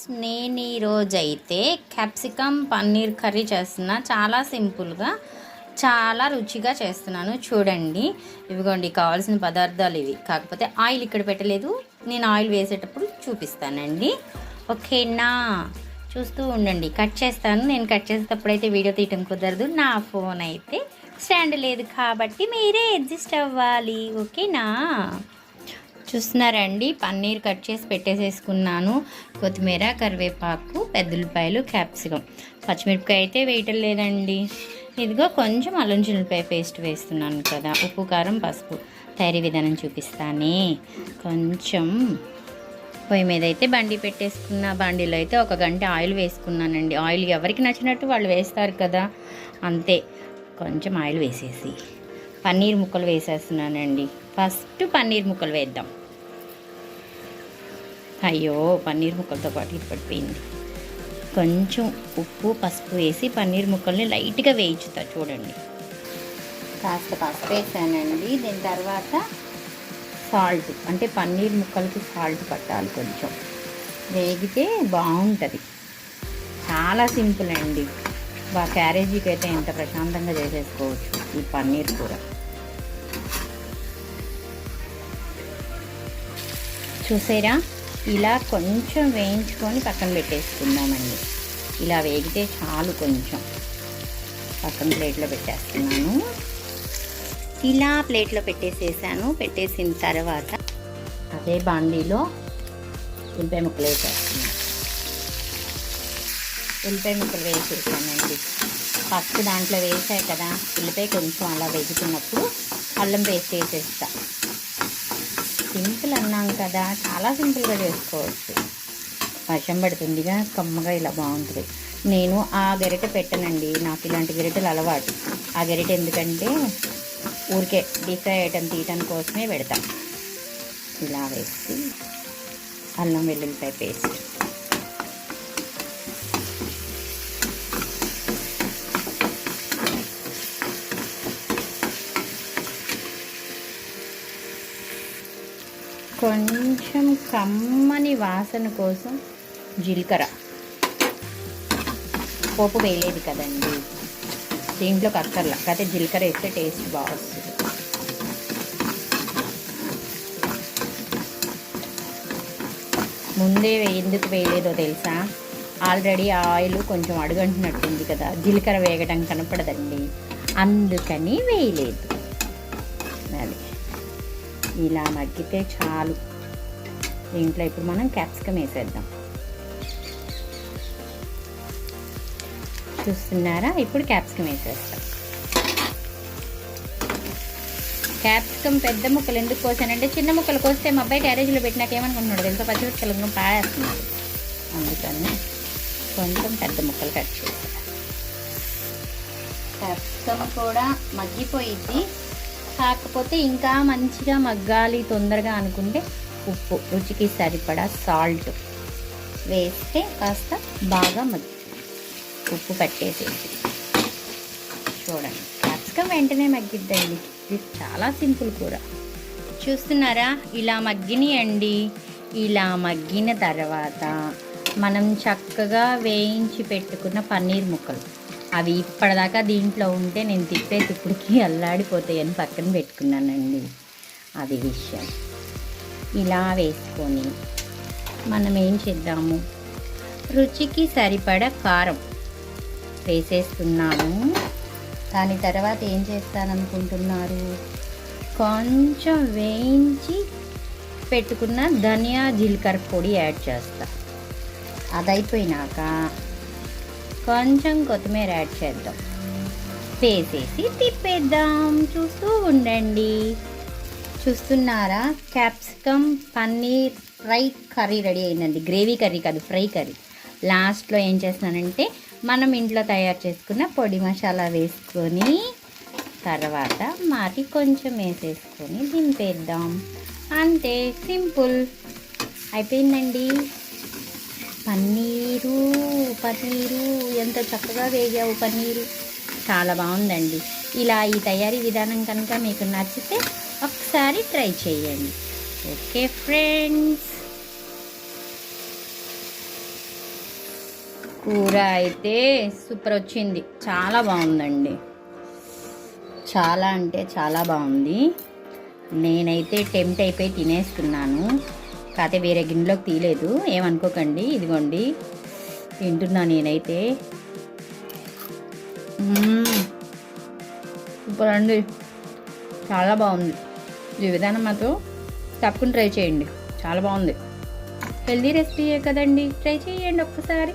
Friends నేను ఈరోజైతే capsicum paneer curry చేస్తున్నా. చాలా సింపుల్గా చాలా రుచిగా చేస్తున్నాను. చూడండి. ఇవిగోండి కావాల్సిన పదార్థాలు ఇవి. కాకపోతే ఆయిల్ ఇక్కడ పెట్టలేదు. నేను ఆయిల్ వేసేటప్పుడు చూపిస్తానండి. ఓకేనా చూస్తూ ఉండండి. కట్ చేస్తాను. నేను కట్ చేసేటప్పుడు అయితే వీడియో తీయటం కుదరదు. నా ఫోన్ అయితే స్టాండ్ లేదు కాబట్టి మీరే అడ్జస్ట్ అవ్వాలి. ఓకేనా? చూస్తున్నారండి. పన్నీర్ కట్ చేసి పెట్టేసేసుకున్నాను. కొత్తిమీర కరివేపాకు పెద్దలపాయలు క్యాప్సికం. పచ్చిమిరపకాయ అయితే వేయటం లేదండి. ఇదిగో కొంచెం అల్లం చిల్లిపాయ పేస్ట్ వేస్తున్నాను కదా. ఉప్పు కారం పసుపు. తయారీ విధానం చూపిస్తానే. కొంచెం పొయ్యి మీద అయితే బండి పెట్టేసుకున్న. బండిలో అయితే ఒక గంట ఆయిల్ వేసుకున్నానండి. ఆయిల్ ఎవరికి నచ్చినట్టు వాళ్ళు వేస్తారు కదా. అంతే. కొంచెం ఆయిల్ వేసేసి. పన్నీర్ ముక్కలు వేసేస్తున్నానండి. ఫస్ట్ పన్నీర్ ముక్కలు వేద్దాం. అయ్యో పన్నీర్ ముక్కలతో పాటు ఇది పడిపోయింది కొంచెం ఉప్పు పసుపు వేసి పన్నీర్ ముక్కల్ని లైట్గా వేయించుతా చూడండి. కాస్త పసుపు వేసానండి. దీని తర్వాత సాల్ట్ అంటే పన్నీర్ ముక్కలకి సాల్ట్ పట్టాలి కొంచెం. వేగితే బాగుంటుంది. చాలా సింపుల్ అండి. బా క్యారేజీకి అయితే ఎంత ప్రశాంతంగా చేసేసుకోవచ్చు ఈ పన్నీర్ కూర. చూసారా? ఇలా కొంచెం వేయించుకొని పక్కన పెట్టేసుకుందామండి. ఇలా వేగితే చాలు కొంచెం. పక్కన ప్లేట్లో పెట్టేస్తున్నాను. ఇలా ప్లేట్లో పెట్టేసేసాను. పెట్టేసిన తర్వాత అదే బాండీలో ఉల్లిపాయ ముక్కలు వేసేస్తున్నాను. ఉల్లిపాయ ముక్కలు వేసేసానండి. ఫస్ట్ దాంట్లో వేసాయి కదా. ఉల్లిపాయ కొంచెం అలా వేగుతున్నప్పుడు అల్లం పేస్ట్ సింపుల్ అన్నాం కదా చాలా సింపుల్గా చేసుకోవచ్చు. వర్షం పడుతుందిగా కమ్మగా ఇలా బాగుంటుంది. నేను ఆ గరిటె పెట్టనండి నాకు ఇలాంటి గరిటెలు అలవాటు. ఆ గరిటె ఎందుకంటే ఊరికే డీప్ ఐటమ్ తీయటం కోసమే పెడతాను ఇలా వేసి అల్లం వెల్లుల్లిపాయ పేస్ట్. కొంచెం కమ్మని వాసన కోసం జీలకర్ర. పోపు వేయలేదు కదండి. దీంట్లో కక్కర్ల కాకపోతే జీలకర్ర వేస్తే టేస్ట్ బాగా వస్తుంది ముందే ఎందుకు వేయలేదో తెలుసా? ఆల్రెడీ ఆయిల్ కొంచెం అడుగంటున్నట్టుంది కదా. జీలకర్ర వేగడం కనపడదండి. అందుకని వేయలేదు. అది. ఇలా మగ్గితే చాలు. దీంట్లో ఇప్పుడు మనం క్యాప్సికమ్ వేసేద్దాం. చూస్తున్నారా? ఇప్పుడు క్యాప్సికమ్ వేసేస్తాం. క్యాప్సికమ్ పెద్ద ముక్కలు ఎందుకు కోసానంటే చిన్న ముక్కలు కోస్తే మా అబ్బాయి క్యారేజీలో పెట్టినాక ఏమనుకుంటున్నాడు ఎంత పచ్చిమిరపకాయలు పాడేస్తున్నాడు అందుకని కొంచెం పెద్ద ముక్కలు కట్ చేసా క్యాప్సికమ్ కూడా మగ్గిపోయిద్ది. కాకపోతే ఇంకా మంచిగా మగ్గాలి తొందరగా అనుకుంటే ఉప్పు రుచికి సరిపడా సాల్ట్ వేస్తే కాస్త బాగా మగ్గు ఉప్పు పట్టేసేసి చూడండి. క్యాప్సికం వెంటనే మగ్గిద్దండి. ఇది చాలా సింపుల్ కూర. చూస్తున్నారా? ఇలా మగ్గినాయండి. ఇలా మగ్గిన తర్వాత మనం చక్కగా వేయించి పెట్టుకున్న పన్నీర్ ముక్కలు. అవి ఇప్పటిదాకా దీంట్లో ఉంటే నేను తిప్పే తిప్పుడికి అల్లాడిపోతాయని పక్కన పెట్టుకున్నానండి. అది విషయం. ఇలా వేసుకొని మనం ఏం చేద్దాము? రుచికి సరిపడ కారం వేసేస్తున్నాము. దాని తర్వాత ఏం చేస్తాననుకుంటున్నారు కొంచెం వేయించి పెట్టుకున్న ధనియా జీలకర్ర పొడి యాడ్ చేస్తా. అదైపోయినాక కొంచెం కొత్తిమీర యాడ్ చేద్దాం. వేసేసి తిప్పేద్దాం. చూస్తూ ఉండండి. చూస్తున్నారా? Capsicum paneer fry curry ready అయిందండి. గ్రేవీ కర్రీ కాదు ఫ్రై కర్రీ. లాస్ట్లో ఏం చేస్తున్నానంటే మనం ఇంట్లో తయారు చేసుకున్న పొడి మసాలా వేసుకొని తర్వాత మాటి కొంచెం వేసేసుకొని దింపేద్దాం. అంతే సింపుల్. అయిపోయిందండి. పన్నీరు పన్నీరు ఎంత చక్కగా వేగావు పన్నీరు. చాలా బాగుందండి. ఇలా ఈ తయారీ విధానం కనుక మీకు నచ్చితే ఒకసారి ట్రై చేయండి. Okay friends. కూర అయితే సూపర్ వచ్చింది. చాలా బాగుందండి. చాలా అంటే చాలా బాగుంది. నేనైతే టెంప్ట్ అయిపోయి తినేస్తున్నాను. కాకపోతే వేరే గిన్నెలోకి తీయలేదు. ఏమనుకోకండి. ఇదిగోండి. తింటున్నా నేనైతే. సూపర్ అండి. చాలా బాగుంది. ఈ విధానం మాతో తప్పకుండా ట్రై చేయండి. చాలా బాగుంది. హెల్దీ రెసిపీయే కదండి. ట్రై చేయండి ఒక్కసారి.